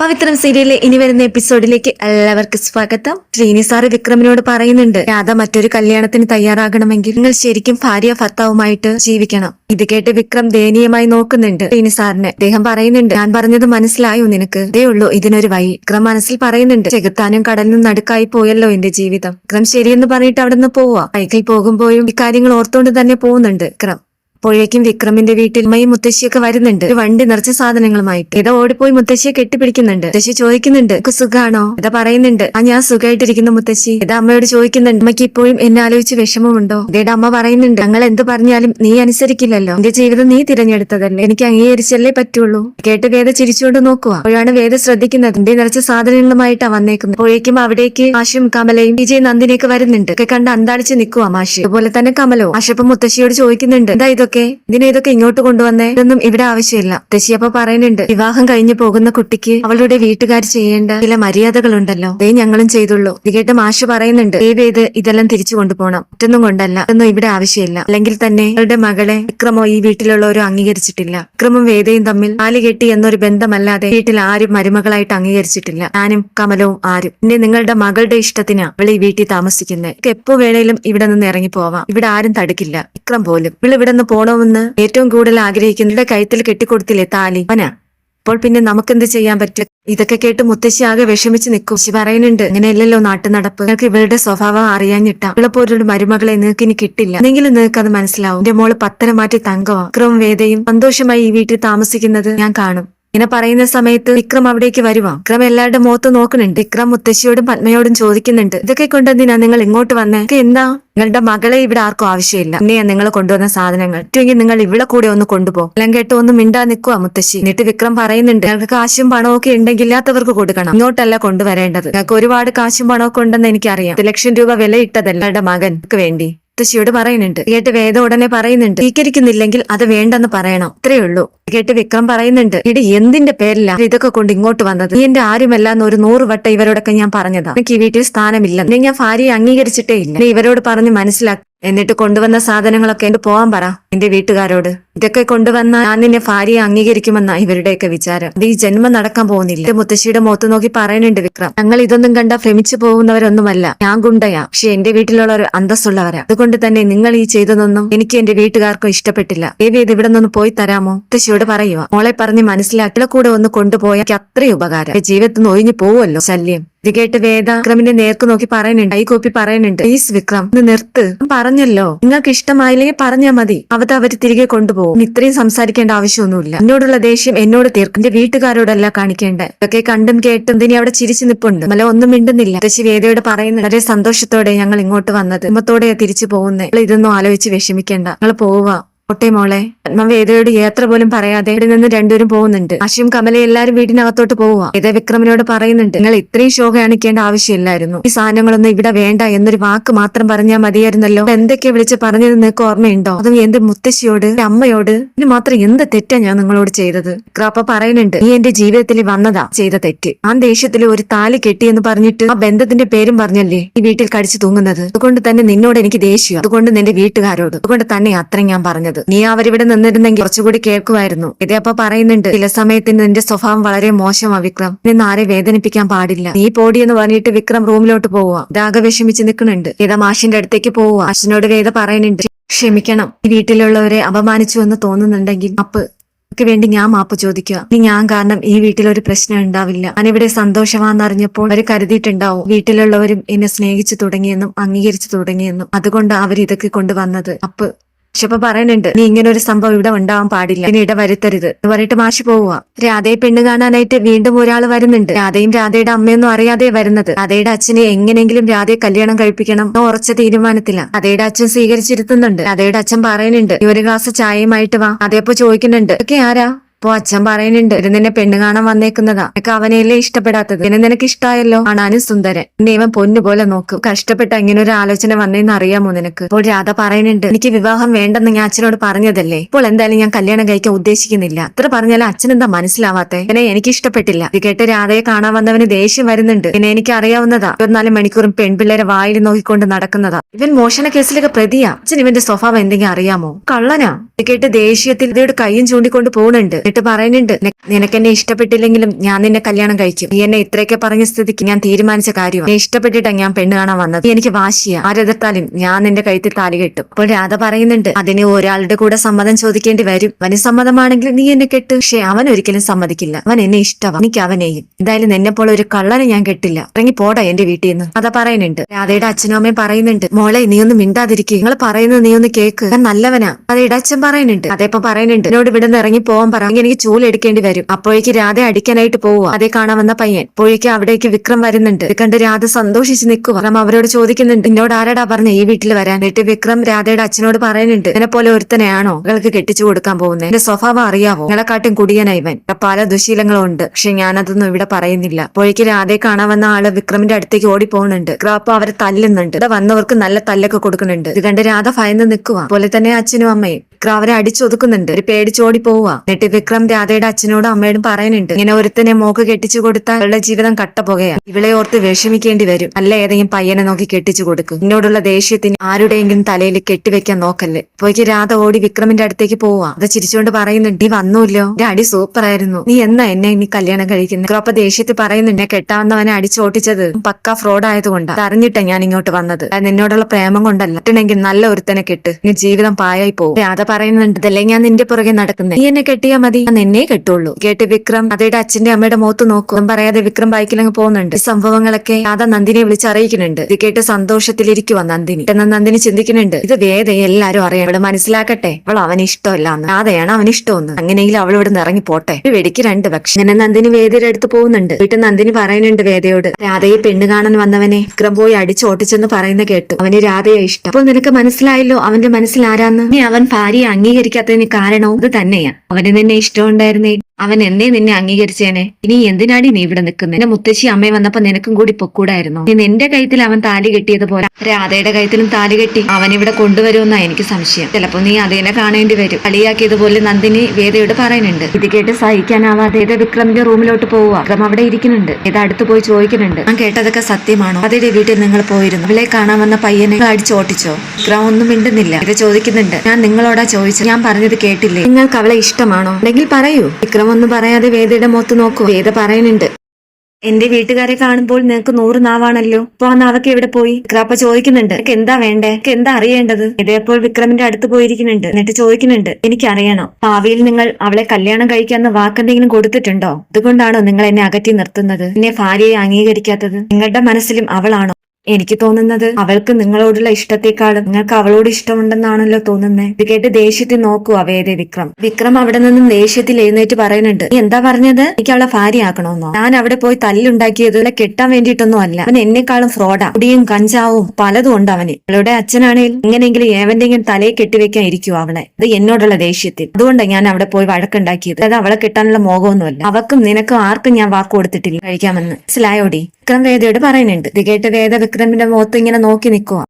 പവിത്രം സീരിയലിലെ ഇനി വരുന്ന എപ്പിസോഡിലേക്ക് എല്ലാവർക്കും സ്വാഗതം. ശ്രീനി സാറ് വിക്രമിനോട് പറയുന്നുണ്ട് രാധ മറ്റൊരു കല്യാണത്തിന് തയ്യാറാകണമെങ്കിൽ നിങ്ങൾ ശരിക്കും ഭാര്യ ഭർത്താവുമായിട്ട് ജീവിക്കണം. ഇത് കേട്ട് വിക്രം ദയനീയമായി നോക്കുന്നുണ്ട്. ശ്രീനി സാറിനെ അദ്ദേഹം പറയുന്നുണ്ട് ഞാൻ പറഞ്ഞത് മനസ്സിലായോ നിനക്ക്? ഇതേ ഉള്ളൂ ഇതിനൊരു വഴി. വിക്രം മനസ്സിൽ പറയുന്നുണ്ട് ചെകുത്താനും കടലിനും നടുക്കായി പോയല്ലോ എന്റെ ജീവിതം. വിക്രം ശരിയെന്ന് പറഞ്ഞിട്ട് അവിടെ നിന്ന് പോവാ. ബൈക്കിൽ പോകുമ്പോഴും ഇക്കാര്യങ്ങൾ ഓർത്തുകൊണ്ട് തന്നെ പോകുന്നുണ്ട് വിക്രം. അപ്പോഴേക്കും വിക്രമിന്റെ വീട്ടിൽ മൈ മുത്തശ്ശിയൊക്കെ വരുന്നുണ്ട്. ഒരു വണ്ടി നിറച്ച സാധനങ്ങളുമായിട്ട്. ഇത ഓടിപ്പോയി മുത്തശ്ശിയെ കെട്ടിപ്പിടിക്കുന്നുണ്ട്. മുത്തശ്ശി ചോദിക്കുന്നുണ്ട് സുഖാണോ? ഇത പറയുന്നുണ്ട് ആ ഞാൻ സുഖമായിട്ടിരിക്കുന്നു മുത്തശ്ശി. ഇത അമ്മയോട് ചോദിക്കുന്നുണ്ട് അമ്മയ്ക്ക് ഇപ്പോഴും എന്നെ ആലോചിച്ച് വിഷമമുണ്ടോ? ഇതയുടെ അമ്മ പറയുന്നുണ്ട് ഞങ്ങൾ എന്ത് പറഞ്ഞാലും നീ അനുസരിക്കില്ലല്ലോ. എന്റെ ജീവിതം നീ തിരഞ്ഞെടുത്തതല്ലേ. എനിക്ക് അംഗീകരിച്ചല്ലേ പറ്റുള്ളൂ. കേട്ട് വേദ ചിരിച്ചുകൊണ്ട് നോക്കുക അപ്പോഴാണ് വേദ ശ്രദ്ധിക്കുന്നത് വണ്ടി നിറച്ച സാധനങ്ങളുമായിട്ടാ വന്നേക്കുന്നത് അപ്പോഴേക്കും അവിടേക്ക് ആശും കമലയും വിജയ് നന്ദിനെയൊക്കെ വരുന്നുണ്ട്. ഒക്കെ കണ്ട് അന്താളിച്ച് നിൽക്കുക മാഷി. അതുപോലെ തന്നെ കമലോ ആശപ്പം മുത്തശ്ശിയോട് ചോദിക്കുന്നുണ്ട് എന്താ ഇതൊക്കെ? ഇതിനെ ഇതൊക്കെ ഇങ്ങോട്ട് കൊണ്ടുവന്നേ? ഇതൊന്നും ഇവിടെ ആവശ്യമില്ല. ദശിയപ്പ പറയുന്നുണ്ട് വിവാഹം കഴിഞ്ഞു പോകുന്ന കുട്ടിക്ക് അവളുടെ വീട്ടുകാർ ചെയ്യേണ്ട ചില മര്യാദകളുണ്ടല്ലോ. അതേ ഞങ്ങളും ചെയ്തുള്ളൂ. ഇത് കേട്ട് മാഷ് പറയുന്നുണ്ട് ദയവ് ഇതെല്ലാം തിരിച്ചു കൊണ്ടുപോകണം. മറ്റൊന്നും കൊണ്ടല്ല. ഇതൊന്നും ഇവിടെ ആവശ്യമില്ല. അല്ലെങ്കിൽ തന്നെ അവളുടെ മകളെ വിക്രമോ ഈ വീട്ടിലുള്ളവരും അംഗീകരിച്ചിട്ടില്ല. വിക്രമും വേദയും തമ്മിൽ കെട്ടി എന്നൊരു ബന്ധമല്ലാതെ വീട്ടിൽ ആരും മരുമകളായിട്ട് അംഗീകരിച്ചിട്ടില്ല. ഞാനും കമലവും ആരും. പിന്നെ നിങ്ങളുടെ മകളുടെ ഇഷ്ടത്തിനാ അവൾ ഈ വീട്ടിൽ താമസിക്കുന്നത് എപ്പോ വേണേലും ഇവിടെ നിന്ന് ഇറങ്ങി പോവാം ഇവിടെ ആരും തടുക്കില്ല. വിക്രം പോലും. ഇവൾ ഇവിടെ നിന്ന് പോണമെന്ന് ഏറ്റവും കൂടുതൽ ആഗ്രഹിക്കുന്നവരുടെ കഴുത്തിൽ കെട്ടിക്കൊടുത്തില്ലേ താലി? അവനാ. അപ്പോൾ പിന്നെ നമുക്കെന്ത് ചെയ്യാൻ പറ്റും? ഇതൊക്കെ കേട്ട് മുത്തശ്ശി ആകെ വിഷമിച്ച് നിൽക്കും. ശി പറയുന്നുണ്ട് അങ്ങനെയല്ലല്ലോ നാട്ടു നടപ്പ് നിങ്ങൾക്ക് ഇവളുടെ സ്വഭാവം അറിയാഞ്ഞിട്ടാ. പോലുള്ള മരുമകളെ നിങ്ങൾക്ക് ഇനി കിട്ടില്ല. എന്തെങ്കിലും നിങ്ങൾക്ക് അത് മനസ്സിലാവും. എന്റെ മോൾ പത്തര മാറ്റി തങ്കവും ക്രമം വേദയും സന്തോഷമായി ഈ വീട്ടിൽ താമസിക്കുന്നത് ഞാൻ കാണും. ഇങ്ങനെ പറയുന്ന സമയത്ത് വിക്രം അവിടേക്ക് വരുവാ. വിക്രം എല്ലാവരുടെ മുഖത്ത് നോക്കുന്നുണ്ട്. വിക്രം മുത്തശ്ശിയോടും പത്മയോടും ചോദിക്കുന്നുണ്ട്. ഇതൊക്കെ കൊണ്ടെന്തിനാ നിങ്ങൾ ഇങ്ങോട്ട് വന്നേ? എന്താ? നിങ്ങളുടെ മകളെ ഇവിടെ ആർക്കും ആവശ്യമില്ല. എന്നെയാ നിങ്ങൾ കൊണ്ടുവന്ന സാധനങ്ങൾ. പറ്റുമെങ്കിൽ നിങ്ങൾ ഇവിടെ കൂടെ ഒന്ന് കൊണ്ടുപോകും അല്ലെങ്കിൽ ഏറ്റവും ഒന്ന് മിണ്ടാ നിൽക്കുക മുത്തശ്ശി. എന്നിട്ട് വിക്രം പറയുന്നുണ്ട് ഞങ്ങൾക്ക് കാശും ഒക്കെ ഉണ്ടെങ്കിൽ ഇല്ലാത്തവർക്ക് കൊടുക്കണം. ഇങ്ങോട്ടല്ല കൊണ്ടുവരേണ്ടത്. ഞങ്ങൾക്ക് ഒരുപാട് കാശും പണമൊക്കെ ഉണ്ടെന്ന് എനിക്കറിയാം. ലക്ഷം രൂപ വില ഇട്ടതല്ല എന്റെ മകൻക്ക് വേണ്ടി. മുത്തശ്ശിയോട് പറയുന്നുണ്ട്. കേട്ട് വേദ ഉടനെ പറയുന്നുണ്ട് സ്വീകരിക്കുന്നില്ലെങ്കിൽ അത് വേണ്ടെന്ന് പറയണം. ഇത്രയേ ഉള്ളൂ കേട്ട് വിക്രം പറയുന്നുണ്ട് ഇടി എന്തിന്റെ പേരില്ല ഇതൊക്കെ കൊണ്ട് ഇങ്ങോട്ട് വന്നത്? നീ എന്റെ ആരുമല്ലാന്ന് ഒരു നൂറ് വട്ടം ഇവരോടൊക്കെ ഞാൻ പറഞ്ഞതാ. എനിക്ക് ഈ വീട്ടിൽ സ്ഥാനമില്ല. ഞാൻ ഭാര്യയെ അംഗീകരിച്ചിട്ടേ ഇല്ല. ഇവരോട് പറഞ്ഞ് മനസ്സിലാക്കി എന്നിട്ട് കൊണ്ടുവന്ന സാധനങ്ങളൊക്കെ എന്റെ പോവാൻ പറ എന്റെ വീട്ടുകാരോട്. ഇതൊക്കെ കൊണ്ടുവന്ന ഞാൻ നിന്നെ ഭാര്യയെ അംഗീകരിക്കുമെന്ന ഇവരുടെയൊക്കെ വിചാരം. അത് ഈ ജന്മം നടക്കാൻ പോകുന്നില്ല. എന്റെ മുത്തശ്ശിയുടെ മുഖത്ത് നോക്കി പറയുന്നുണ്ട് വിക്രം. ഞങ്ങൾ ഇതൊന്നും കണ്ട ഭ്രമിച്ചു പോകുന്നവരൊന്നുമല്ല. ഞാൻ ഗുണ്ടയാ. പക്ഷെ എന്റെ വീട്ടിലുള്ള ഒരു അന്തസ്സുള്ളവരാ. അതുകൊണ്ട് തന്നെ നിങ്ങൾ ഈ ചെയ്തതൊന്നും എനിക്ക് എന്റെ വീട്ടുകാർക്കും ഇഷ്ടപ്പെട്ടില്ല. ദേവി ഇത് ഇവിടെ നിന്ന് പോയി തരാമോ? മുത്തശ്ശിയോട് പറയുക മോളെ പറഞ്ഞ് മനസ്സിലാക്കിയ കൂടെ ഒന്ന് കൊണ്ടുപോയാൽ അത്രയും ഉപകാരം. ജീവിതത്തിൽ നിന്ന് ഒഴിഞ്ഞു പോവുമല്ലോ ശല്യം. ഇത് കേട്ട് വേദ വിക്രമിന്റെ നേർക്ക് നോക്കി പറയുന്നുണ്ട്. ഈ കോപ്പി പറയുന്നുണ്ട്. പ്ലീസ് വിക്രം ഒന്ന് നിർത്ത്. പറഞ്ഞല്ലോ. നിങ്ങൾക്ക് ഇഷ്ടമായില്ലെങ്കിൽ പറഞ്ഞാൽ മതി. അവത് അവർ തിരികെ കൊണ്ടുപോകും. ഇത്രയും സംസാരിക്കേണ്ട ആവശ്യമൊന്നുമില്ല. എന്നോടുള്ള ദേഷ്യം എന്നോട് തീർക്കും. എന്റെ വീട്ടുകാരോടല്ല കാണിക്കേണ്ട? ഇതൊക്കെ കണ്ടും കേട്ടും ഇതിനി അവിടെ ചിരിച്ചു നിപ്പുണ്ട്. മല ഒന്നും മിണ്ടുന്നില്ല. ശശി വേദയോട് പറയുന്നത് വളരെ സന്തോഷത്തോടെ ഞങ്ങൾ ഇങ്ങോട്ട് വന്നത്. കുടുംബത്തോടെ തിരിച്ചു പോകുന്നത് ഇതൊന്നും ആലോചിച്ച് വിഷമിക്കേണ്ട. ഞങ്ങൾ പോവുക. ഓട്ടെ മോളെ. പത്മ വേദയോട് യാത്ര പോലും പറയാതെ ഇവിടെ നിന്ന് രണ്ടുപേരും പോകുന്നുണ്ട്. ആശയും കമലയും എല്ലാരും വീടിനകത്തോട്ട് പോവുക ഇതേ വിക്രമിനോട് പറയുന്നുണ്ട് നിങ്ങൾ ഇത്രയും ശോക കാണിക്കേണ്ട ആവശ്യമില്ലായിരുന്നു. ഈ സാധനങ്ങളൊന്നും ഇവിടെ വേണ്ട എന്നൊരു വാക്ക് മാത്രം പറഞ്ഞാൽ മതിയായിരുന്നല്ലോ. എന്തൊക്കെ വിളിച്ച് പറഞ്ഞത് നിങ്ങൾക്ക് ഓർമ്മയുണ്ടോ? അതും എന്റെ മുത്തശ്ശിയോട് അമ്മയോട്? ഇതിന് മാത്രം എന്ത് തെറ്റാ ഞാൻ നിങ്ങളോട് ചെയ്തത്? വിക്രപ്പ പറയുന്നുണ്ട് നീ എന്റെ ജീവിതത്തിൽ വന്നതാ ചെയ്ത തെറ്റ്. ആ ദേഷ്യത്തിൽ ഒരു താലി കെട്ടി എന്ന് പറഞ്ഞിട്ട് ആ ബന്ധത്തിന്റെ പേരും പറഞ്ഞല്ലേ ഈ വീട്ടിൽ കടിച്ചു തൂങ്ങുന്നത്? അതുകൊണ്ട് തന്നെ നിന്നോട് എനിക്ക് ദേഷ്യം. അതുകൊണ്ട് നിന്റെ വീട്ടുകാരോട്. അതുകൊണ്ട് തന്നെ അത്രയും ഞാൻ പറഞ്ഞത്. നീ അവരിവിടെ നിന്നിരുന്നെങ്കിൽ കുറച്ചുകൂടി കേൾക്കുമായിരുന്നു. ഇതേ അപ്പൊ പറയുന്നുണ്ട് ചില സമയത്തിന് നിന്റെ സ്വഭാവം വളരെ മോശം വിക്രം. നിന്ന് ആരെ വേദനിപ്പിക്കാൻ പാടില്ല. നീ പോടി എന്ന് പറഞ്ഞിട്ട് വിക്രം റൂമിലോട്ട് പോവുക. ഇതാകെ വിഷമിച്ച് നിൽക്കുന്നുണ്ട്. ഇതാ മാഷിന്റെ അടുത്തേക്ക് പോവുക. അച്ഛനോട് വേദ പറയുന്നുണ്ട് ക്ഷമിക്കണം. ഈ വീട്ടിലുള്ളവരെ അപമാനിച്ചു എന്ന് തോന്നുന്നുണ്ടെങ്കിൽ അപ്പ് ക്ക് വേണ്ടി ഞാൻ മാപ്പ് ചോദിക്കുക. ഇനി ഞാൻ കാരണം ഈ വീട്ടിൽ ഒരു പ്രശ്നം ഉണ്ടാവില്ല. ഞാനിവിടെ സന്തോഷമാണെന്നറിഞ്ഞപ്പോൾ അവർ കരുതിയിട്ടുണ്ടാവും. വീട്ടിലുള്ളവരും എന്നെ സ്നേഹിച്ചു തുടങ്ങിയെന്നും അംഗീകരിച്ചു തുടങ്ങിയെന്നും. അതുകൊണ്ട് അവർ ഇതൊക്കെ കൊണ്ടുവന്നത്. അപ്പ്. ഇപ്പൊ പറയുന്നുണ്ട് നീ ഇങ്ങനെ ഒരു സംഭവം ഇവിടെ ഉണ്ടാവാൻ പാടില്ല. ഇനി ഇട വരുത്തരുത് എന്ന് പറഞ്ഞിട്ട് മാഷി പോവുക രാധയെ പെണ്ണ് കാണാനായിട്ട് വീണ്ടും ഒരാൾ വരുന്നുണ്ട്. രാധയും രാധയുടെ അമ്മയൊന്നും അറിയാതെ വരുന്നത്. രാധയുടെ അച്ഛനെ എങ്ങനെങ്കിലും രാധയെ കല്യാണം കഴിപ്പിക്കണം എന്ന് ഉറച്ച തീരുമാനത്തില്ല രാധയുടെ അച്ഛൻ സ്വീകരിച്ചിരുത്തുന്നുണ്ട്. രാധയുടെ അച്ഛൻ പറയുന്നുണ്ട് ഈ ഒരു ഗ്ലാസ് ചായയുമായിട്ട് വാ. അതേപ്പോ ചോദിക്കുന്നുണ്ട് ഒക്കെ ആരാ? അപ്പൊ അച്ഛൻ പറയുന്നുണ്ട് ഇത് നിന്നെ പെണ്ണ് കാണാൻ വന്നേക്കുന്നതാ. നിനക്ക് അവനെയല്ലേ ഇഷ്ടപ്പെടാത്തത്? പിന്നെ നിനക്ക് ഇഷ്ടമായല്ലോ കാണാനും സുന്ദരൻ. നിയമം പൊന്നുപോലെ പൊന്നു പോലെ നോക്കും. കഷ്ടപ്പെട്ട ഇങ്ങനെ ഒരു ആലോചന വന്നേന്ന് അറിയാമോ നിനക്ക്? ഇപ്പോൾ രാധ പറയുന്നുണ്ട് എനിക്ക് വിവാഹം വേണ്ടെന്ന് ഞാൻ അച്ഛനോട് പറഞ്ഞതല്ലേ? ഇപ്പോൾ എന്തായാലും ഞാൻ കല്യാണം കഴിക്കാൻ ഉദ്ദേശിക്കുന്നില്ല. അത്ര പറഞ്ഞാലും അച്ഛൻ എന്താ മനസ്സിലാവാത്തെ? പിന്നെ എനിക്ക് ഇഷ്ടപ്പെട്ടില്ല. ഇത് കേട്ട് രാധയെ കാണാൻ വന്നവന് ദേഷ്യം വരുന്നുണ്ട്. പിന്നെ എനിക്ക് അറിയാവുന്നതാ. ഇരുപത്തിനാല് മണിക്കൂറും പെൺപിള്ളേരെ വായിൽ നോക്കിക്കൊണ്ട് നടക്കുന്നതാ. ഇവൻ മോഷണ കേസിലൊക്കെ പ്രതിയാ. അച്ഛൻ ഇവന്റെ സ്വഭാവം എന്തെങ്കിലും അറിയാമോ? കള്ളനാ. ഇത് കേട്ട് ദേഷ്യത്തിൽ ഇതോട് കയ്യും ചൂണ്ടിക്കൊണ്ട് പോകുന്നുണ്ട് എന്നിട്ട് പറയുന്നുണ്ട് നിനക്കെന്നെ ഇഷ്ടപ്പെട്ടില്ലെങ്കിലും ഞാൻ നിന്നെ കല്യാണം കഴിക്കും. നീ എന്നെ ഇത്രയൊക്കെ പറഞ്ഞ സ്ഥിതിക്ക് ഞാൻ തീരുമാനിച്ച കാര്യം ഇഷ്ടപ്പെട്ടിട്ടാ ഞാൻ പെണ്ണ് കാണാൻ വന്നത്. എനിക്ക് വാശിയ. ആരെതിർത്താലും ഞാൻ നിന്റെ കഴുത്തിൽ താലി കെട്ടും. അപ്പോൾ രാധ പറയുന്നുണ്ട് അതിന് ഒരാളുടെ കൂടെ സമ്മതം ചോദിക്കേണ്ടി വരും. അവന് സമ്മതമാണെങ്കിൽ നീ എന്നെ കെട്ട്. പക്ഷെ അവൻ ഒരിക്കലും സമ്മതിക്കില്ല. അവൻ എന്നെ ഇഷ്ടമാണ് എനിക്ക് അവനെയും. എന്തായാലും നിന്നെ പോലെ ഒരു കള്ളനെ ഞാൻ കെട്ടില്ല. ഇറങ്ങി പോടാ എന്റെ വീട്ടിൽ നിന്ന്. അതാ പറയുന്നുണ്ട് രാധയുടെ അച്ഛനും അമ്മയും പറയുന്നുണ്ട് മോളെ നീ ഒന്ന് മിണ്ടാതിരിക്കുക നിങ്ങൾ പറയുന്നത് നീ ഒന്ന് കേക്ക്. ഞാൻ നല്ലവനാ. അതെ ഇടച്ചൻ പറയുന്നുണ്ട് അതേപ്പോ പറയുന്നുണ്ട്. എന്നോട് ഇവിടെ നിന്ന് ഇറങ്ങി പോവാൻ പറ. എങ്കിൽ എനിക്ക് ചൂലെടുക്കേണ്ടി വരും. അപ്പോഴേക്ക് രാധ അടിക്കാനായിട്ട് പോവുക. അതേ കാണാൻ വന്ന പയ്യൻ. അപ്പോഴേക്ക് അവിടേക്ക് വിക്രം വരുന്നുണ്ട്. ഇത് കണ്ട് രാധ സന്തോഷിച്ച് നിൽക്കുക. വിക്രം അവരോട് ചോദിക്കുന്നുണ്ട്. എന്നോട് ആരാടാ പറഞ്ഞ ഈ വീട്ടിൽ വരാൻ? എന്നിട്ട് വിക്രം രാധയുടെ അച്ഛനോട് പറയുന്നുണ്ട്. ഇതിനെ പോലെ ഒരുത്തനെയാണോ നിങ്ങൾക്ക് കെട്ടിച്ചു കൊടുക്കാൻ പോകുന്നത് എന്റെ സ്വഭാവം അറിയാവോ? നിങ്ങളെക്കാട്ടും കുടിയനാ ഇവൻ. പല ദുശീലങ്ങളും ഉണ്ട് പക്ഷെ ഞാനതൊന്നും ഇവിടെ പറയുന്നില്ല. അപ്പോഴേക്ക് രാധയെ കാണാൻ വന്ന ആൾ വിക്രമിന്റെ അടുത്തേക്ക് ഓടി പോകുന്നുണ്ട് അപ്പൊ അവരെ തല്ലുന്നുണ്ട്. ഇവിടെ വന്നവർക്ക് നല്ല തല്ലൊക്കെ കൊടുക്കുന്നുണ്ട്. ഇത് കണ്ട് രാധ ഭയന്ന് നിൽക്കുക. പോലെ തന്നെ അച്ഛനും അമ്മയും. വിക്രം അവരെ അടിച്ചൊതുക്കുന്നുണ്ട്. ഒരു പേടിച്ചോടി പോവുക എന്നിട്ട് വിക്രം രാധയുടെ അച്ഛനോടും അമ്മയോടും പറയുന്നുണ്ട്. ഇങ്ങനെ ഒരുത്തനെ മോക്ക് കെട്ടിച്ചു കൊടുത്താൽ അവളുടെ ജീവിതം കട്ട ഇവളെ ഓർത്ത് വിഷമിക്കേണ്ടി വരും. അല്ല ഏതെങ്കിലും പയ്യനെ നോക്കി കെട്ടിച്ചു കൊടുക്കും. എന്നോടുള്ള ദേഷ്യത്തിന് ആരുടെയെങ്കിലും തലയിൽ കെട്ടിവെക്കാൻ നോക്കല്ലേ. പോയിക്ക് രാധ ഓടി വിക്രമിന്റെ അടുത്തേക്ക് പോവാ അത് ചിരിച്ചുകൊണ്ട് പറയുന്നുണ്ട് നീ വന്നൂല്ലോ? എന്റെ അടി സൂപ്പർ ആയിരുന്നു. നീ എന്നാ എന്നെ ഇനി കല്യാണം കഴിക്കുന്നത് വിക്രം അപ്പൊ ദേഷ്യത്തിൽ പറയുന്നുണ്ട് കെട്ടാവുന്നവനെ അടിച്ചോട്ടിച്ചത് പക്ക ഫ്രോഡ് ആയതുകൊണ്ട്. അറിഞ്ഞിട്ടാ ഞാൻ ഇങ്ങോട്ട് വന്നത്. നിന്നോടുള്ള പ്രേമം കൊണ്ടല്ല. കിട്ടണമെങ്കിൽ നല്ല ഒരുത്തനെ കെട്ട്. നീ ജീവിതം പായായി പോകും രാധ പറയുന്നുണ്ട് ഇതല്ലേ ഞാൻ നിന്റെ പുറകെ നടക്കുന്നത് നീ എന്നെ കെട്ടിയാ മതി. ഞാൻ എന്നെ കെട്ടുള്ളൂ. കേട്ട് വിക്രം അതയുടെ അച്ഛന്റെ അമ്മയുടെ മുഖത്ത് നോക്കും. പറയാതെ വിക്രം ബൈക്കിലങ്ങ് പോകുന്നുണ്ട്. ഈ സംഭവങ്ങളൊക്കെ രാധ നന്ദിനെ വിളിച്ച് അറിയിക്കുന്നുണ്ട്. ഇത് കേട്ട് സന്തോഷത്തിലിരിക്കുവാ നന്ദിനി. പെട്ടെന്ന് നന്ദിനി ചിന്തിക്കുന്നുണ്ട്. ഇത് വേദ എല്ലാരും അറിയാം. ഇവിടെ മനസ്സിലാക്കട്ടെ. അവൾ അവന് ഇഷ്ടമല്ല എന്ന് രാധയാണ് അവന് ഇഷ്ടമെന്ന്. അങ്ങനെയെങ്കിൽ അവൾ ഇവിടെ ഇറങ്ങി പോട്ടെ. ഒരു വെടിക്ക് രണ്ട് പക്ഷെ. ഇങ്ങനെ നന്ദിനി വേദയുടെ അടുത്ത് പോകുന്നുണ്ട്. വീട്ടിൽ നന്ദിനി പറയുന്നുണ്ട് വേദയോട്. രാധയെ പെണ്ണ് കാണാൻ വന്നവനെ വിക്രം പോയി അടിച്ചോട്ടിച്ചെന്ന് പറയുന്ന കേട്ടു. അവന് രാധയെ ഇഷ്ടം. അപ്പോൾ നിനക്ക് മനസ്സിലായല്ലോ അവന്റെ മനസ്സിൽ ആരാന്ന്. അവൻ ഭാര്യയെ അംഗീകരിക്കാത്തതിന് കാരണവും ഇത് തന്നെയാ. അവന് നിന്നെ ഇഷ്ടമുണ്ടായിരുന്നേ. അവൻ എന്നേ നിന്നെ അംഗീകരിച്ചേനെ? ഇനി എന്തിനാടി നീ ഇവിടെ നിൽക്കുന്നത് എന്റെ മുത്തശ്ശി അമ്മ വന്നപ്പോ നിനക്കും കൂടി പൊക്കൂടായിരുന്നു? നീ നിന്റെ കഴുത്തിൽ അവൻ താലി കെട്ടിയതുപോലെ രാധയുടെ കഴുത്തിലും താലി കെട്ടി അവൻ ഇവിടെ കൊണ്ടുവരുമെന്നാ എനിക്ക് സംശയം. ചിലപ്പോ നീ അതിനെ കാണേണ്ടി വരും. കളിയാക്കിയതുപോലെ നന്ദിനി വേദയോട് പറയുന്നുണ്ട്. ഇത് കേട്ട് സഹിക്കാനാവാതെ വിക്രമിന്റെ റൂമിലോട്ട് പോവുക. വിക്രം അവിടെ ഇരിക്കുന്നുണ്ട്. ഇത് അടുത്ത് പോയി ചോദിക്കുന്നുണ്ട്. ഞാൻ കേട്ടതൊക്കെ സത്യമാണോ? അതേ വീട്ടിൽ നിങ്ങൾ പോയിരുന്നു. അവളെ കാണാൻ വന്ന പയ്യനെ അടിച്ചോട്ടിച്ചോ വിക്രം ഒന്നും മിണ്ടുന്നില്ല. ഇത് ചോദിക്കുന്നുണ്ട്. ഞാൻ നിങ്ങളോടാ ചോദിച്ചു ഞാൻ പറഞ്ഞത് കേട്ടില്ലേ? നിങ്ങൾക്ക് അവളെ ഇഷ്ടമാണോ? അല്ലെങ്കിൽ പറയൂ. വിക്രം ഒന്നും പറയാതെ വേദയുടെ മുഖത്ത് നോക്കൂ. വേദ പറയുന്നുണ്ട് എന്റെ വീട്ടുകാരെ കാണുമ്പോൾ നിനക്ക് നൂറ് നാവാണല്ലോ. അപ്പൊ ആ നാവൊക്കെ എവിടെ പോയി? വിക്രാപ്പ ചോദിക്കുന്നുണ്ട് എനിക്ക് എന്താ വേണ്ടേ? എനിക്ക് എന്താ അറിയേണ്ടത്? ഇതേപ്പോൾ വിക്രമിന്റെ അടുത്ത് പോയിരിക്കുന്നുണ്ട് എന്നിട്ട് ചോദിക്കുന്നുണ്ട് എനിക്കറിയണം. ഭാവിയിൽ നിങ്ങൾ അവളെ കല്യാണം കഴിക്കാന്ന് വാക്കെന്തെങ്കിലും കൊടുത്തിട്ടുണ്ടോ? അതുകൊണ്ടാണോ നിങ്ങൾ എന്നെ അകറ്റി നിർത്തുന്നത്? എന്നെ ഭാര്യയെ അംഗീകരിക്കാത്തത്? നിങ്ങളുടെ മനസ്സിലും അവളാണോ? എനിക്ക് തോന്നുന്നത് അവൾക്ക് നിങ്ങളോടുള്ള ഇഷ്ടത്തെക്കാളും നിങ്ങൾക്ക് അവളോട് ഇഷ്ടമുണ്ടെന്നാണല്ലോ തോന്നുന്നത് ഇത് കേട്ട് ദേഷ്യത്തിൽ നോക്കൂ വേദ വിക്രം. വിക്രം അവിടെ നിന്നും ദേഷ്യത്തിൽ എഴുന്നേറ്റ് പറയുന്നുണ്ട് "നീ എന്താ പറഞ്ഞത്? എനിക്ക് അവളെ ഭാര്യയാക്കണമെന്നോ? ഞാൻ അവിടെ പോയി തല്ലുണ്ടാക്കിയത് അല്ലെ കെട്ടാൻ വേണ്ടിയിട്ടൊന്നും അല്ല. അവൻ എന്നെക്കാളും ഫ്രോഡാ. കുടിയും കഞ്ചാവും പലതും ഉണ്ട് അവന്. അവളുടെ അച്ഛനാണെങ്കിൽ എങ്ങനെയെങ്കിലും ഏവന്റെങ്കിലും തലയെ കെട്ടിവെക്കാൻ ഇരിക്കും അവളെ? അത് എന്നോടുള്ള ദേഷ്യത്തിൽ. അതുകൊണ്ടാണ് ഞാൻ അവിടെ പോയി വഴക്കുണ്ടാക്കിയത്. അതായത് അവളെ കെട്ടാനുള്ള മോഹമൊന്നുമല്ല. അവക്കും നിനക്കും ആർക്കും ഞാൻ വാക്ക് കൊടുത്തിട്ടില്ല കഴിക്കാമെന്ന് മനസ്സിലായോടി വിക്രം വേദയോട് പറയുന്നുണ്ട്. ഇത് കേട്ട് വേദ വിക്രമിന്റെ മുഖത്ത് ഇങ്ങനെ നോക്കി നിൽക്കുക